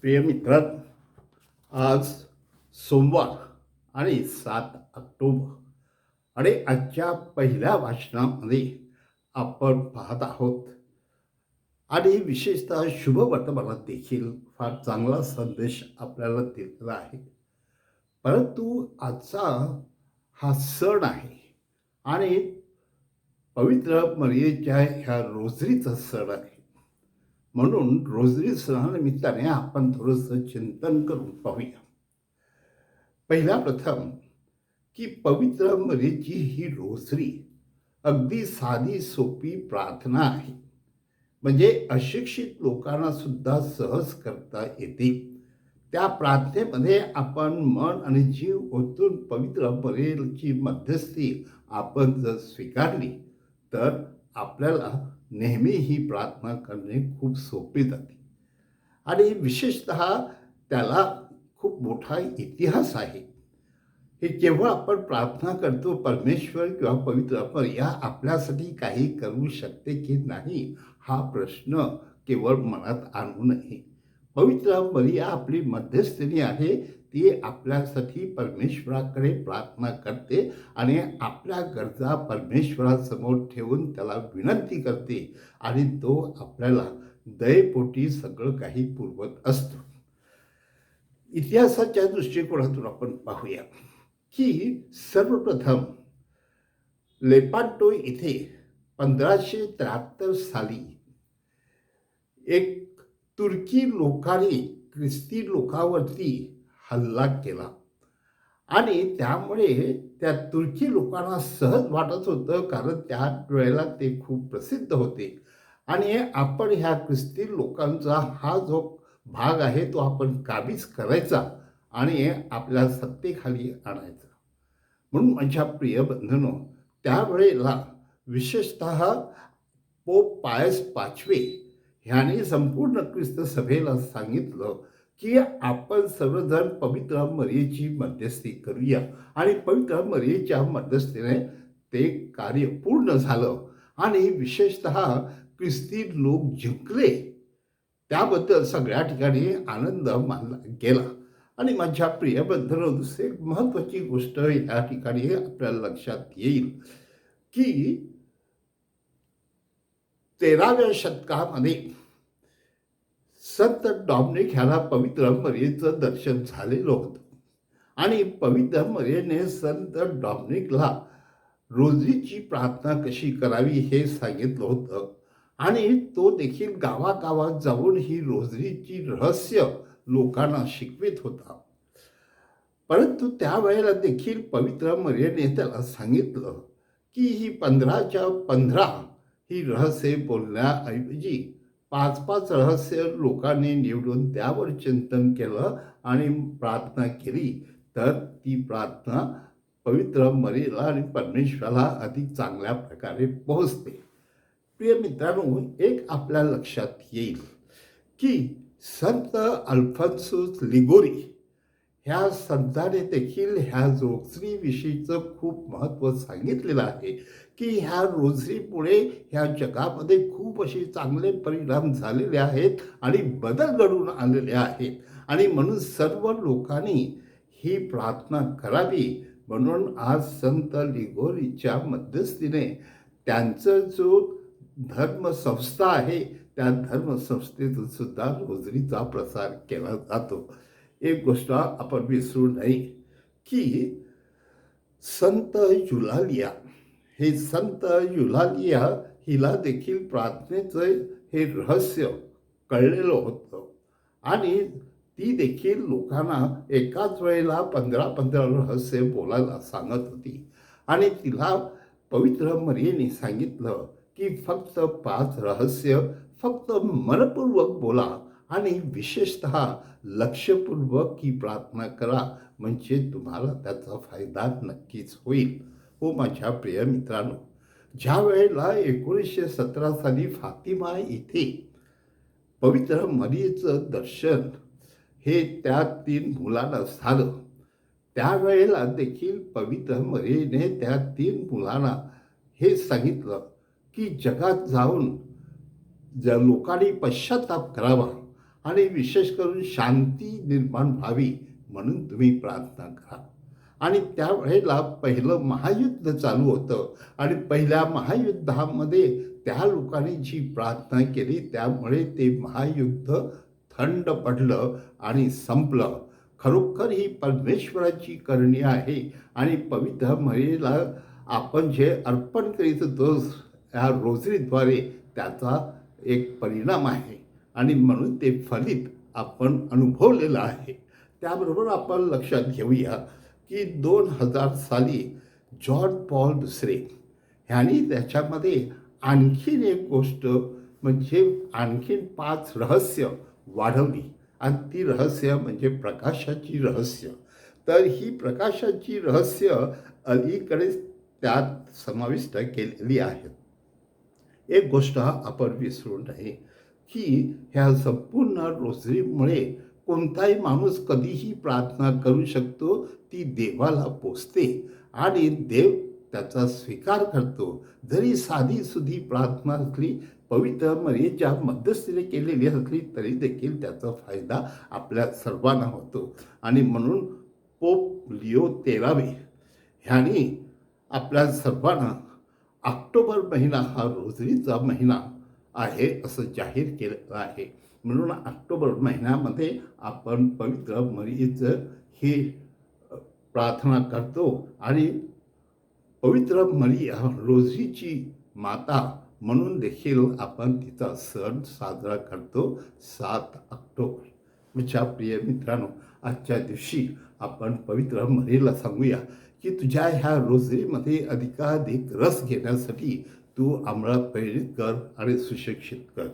प्रिय मित्र आज सोमवार आणि सात ऑक्टोबर आणि आजच्या पहिल्या वाचनामध्ये आपण पाहत आहोत. आणि विशेषतः शुभ वर्तमानात देखील फार चांगला संदेश आपल्याला दिलेला आहे. परंतु आजचा हा सण आहे आणि पवित्र मर्यादेच्या ह्या रोजरीचा सण आहे. म्हणून रोजरी सणानिमित्ताने आपण थोडंसं चिंतन करून पाहूया. पहिला प्रथम की पवित्र मरीची ही रोजरी अगदी साधी सोपी प्रार्थना आहे. म्हणजे अशिक्षित लोकांना सुद्धा सहज करता येते. त्या प्रार्थनेमध्ये आपण मन आणि जीव ओतून पवित्र मरेलची मध्यस्थी आपण जर स्वीकारली तर आपल्याला नेहमी ही प्रार्थना करणे खूप सोपे जाते. आणि विशेषत त्याला खूप मोठा इतिहास आहे. हे जेव्हा आपण प्रार्थना करतो परमेश्वर किंवा पवित्र आपण या आपल्यासाठी काही करू शकते की नाही हा प्रश्न केवळ मनात आणू नये. पवित्र मरिया आपली मध्यस्थीने आहे ती आपल्यासाठी परमेश्वराकडे प्रार्थना करते आणि आपल्या गरजा परमेश्वरासमोर ठेवून त्याला विनंती करते आणि तो आपल्याला दयेपोटी सगळं काही पुरवत असतो. इतिहासाच्या दृष्टिकोनातून आपण पाहूया की सर्वप्रथम लेपाटो इथे पंधराशे त्र्याहत्तर साली एक तुर्की लोकांनी ख्रिस्ती लोकावरती हल्ला केला. आणि त्यामुळे त्या तुर्की लोकांना सहज वाटत होतं कारण त्या वेळेला ते खूप प्रसिद्ध होते. आणि आपण ह्या ख्रिस्ती लोकांचा हा जो भाग आहे तो आपण काबीज करायचा आणि आपल्या सत्तेखाली आणायचा. म्हणून माझ्या प्रिय बंधनो त्यावेळेला विशेषत पोप पायस पाचवे ह्याने संपूर्ण ख्रिस्त सभेला सांगितलं की आपण सर्वजण पवित्र मर्येची मध्यस्थी करूया. आणि पवित्र मर्येच्या मध्यस्थीने ते कार्य पूर्ण झालं. आणि विशेषत ख्रिस्ती लोक जिंकले. त्याबद्दल सगळ्या ठिकाणी आनंद मानला गेला. आणि माझ्या प्रिय दुसरी एक महत्त्वाची गोष्ट या ठिकाणी आपल्याला लक्षात येईल की तेराव्या शतकामध्ये संत डॉमनिक ह्याला पवित्र मर्यादेचं दर्शन झालेलं होतं. आणि पवित्र मर्यादेने संत डॉमनिकला रोजरीची प्रार्थना कशी करावी हे सांगितलं होतं. आणि तो देखील गावागावात जाऊन ही रोजरीची रहस्य लोकांना शिकवित होता. परंतु त्यावेळेला देखील पवित्र मर्यादेने त्याला सांगितलं की ही पंधराच्या पंधरा ही रहस्य बोलण्याऐवजी पाच पाच रहस्य लोकांनी निवडून त्यावर चिंतन केलं आणि प्रार्थना केली तर ती प्रार्थना पवित्र मरीला आणि परमेश्वराला अधिक चांगल्या प्रकारे पोहोचते. प्रिय मित्रांनो एक आपल्या लक्षात येईल की संत अल्फन्सूस लिगोरी ह्या संताने देखील ह्या रोजरीविषयीचं खूप महत्त्व सांगितलेलं आहे. की ह्या रोजरीमुळे ह्या जगामध्ये खूप असे चांगले परिणाम झालेले आहेत आणि बदल घडून आलेले आहेत. आणि म्हणून सर्व लोकांनी ही प्रार्थना करावी. म्हणून आज संत लिगोरीच्या मध्यस्थीने त्यांचं जो धर्मसंस्था आहे त्या धर्मसंस्थेतून सुद्धा रोजरीचा प्रसार केला जातो. एक गोष्ट आपण विसरू नये की संत जुलालिया हे संत युलालिया हिला देखील प्रार्थनेचं हे रहस्य कळलेलं होतं. आणि ती देखील लोकांना एकाच वेळेला पंधरा पंधरा रहस्य बोलायला सांगत होती. आणि तिला पवित्र मर्याने सांगितलं की फक्त पाच रहस्य फक्त मनपूर्वक बोला आणि विशेषत लक्षपूर्वक ही प्रार्थना करा म्हणजे तुम्हाला त्याचा फायदा नक्कीच होईल. हो माझ्या प्रिय मित्रांनो ज्या वेळेला एकोणीसशे सतरा साली फातिमा इथे पवित्र मरीचं दर्शन हे त्या तीन मुलांना झालं त्यावेळेला देखील पवित्र मरीने त्या तीन मुलांना हे सांगितलं की जगात जाऊन ज्या लोकांनी पश्चाताप करावा आणि विशेष करून शांती निर्माण व्हावी म्हणून तुम्ही प्रार्थना करा. आणि त्यावेळेला पहिलं महायुद्ध चालू होतं. आणि पहिल्या महायुद्धामध्ये त्या लोकांनी जी प्रार्थना केली त्यामुळे ते महायुद्ध थंड पडलं आणि संपलं. खरोखर ही परमेश्वराची करणी आहे. आणि पवित्र महिला आपण जे अर्पण करीत होतो ह्या रोजरीद्वारे त्याचा एक परिणाम आहे. आणि म्हणून ते फलित आपण अनुभवलेलं आहे. त्याबरोबर आपण लक्षात घेऊया की दोन हजार साली जॉर्ज पॉल दुसरे ह्यांनी त्याच्यामध्ये आणखीन एक गोष्ट म्हणजे आणखीन पाच रहस्य वाढवली. आणि ती रहस्य म्हणजे प्रकाशाची रहस्य. तर ही प्रकाशाची रहस्य अलीकडेच त्यात समाविष्ट केलेली आहेत एक गोष्ट आपण विसरू नये की ह्या संपूर्ण रोजरीमुळे कोणताही माणूस कधीही प्रार्थना करू शकतो ती देवाला पोचते. आणि देव त्याचा स्वीकार करतो. जरी साधी सुधी प्रार्थना असली पवित्र मर्याच्या मध्यस्थीने केलेली असली तरी देखील त्याचा फायदा आपल्या सर्वांना होतो. आणि म्हणून पोप लिओ तेरावे ह्याने आपल्या सर्वांना ऑक्टोबर महिना हा रोजरीचा महिना आहे असं जाहीर केलं आहे. म्हणून ऑक्टोबर महिन्यामध्ये आपण पवित्र मरीचं ही प्रार्थना करतो आणि पवित्र मरिया रोजीची माता म्हणून देखील आपण तिचा सण साजरा करतो सात ऑक्टोबर. माझ्या प्रिय मित्रांनो आजच्या दिवशी आपण पवित्र मरीला सांगूया की तुझ्या ह्या रोजरीमध्ये अधिकाधिक रस घेण्यासाठी तू आम्हाला प्रेरित कर आणि सुशिक्षित कर.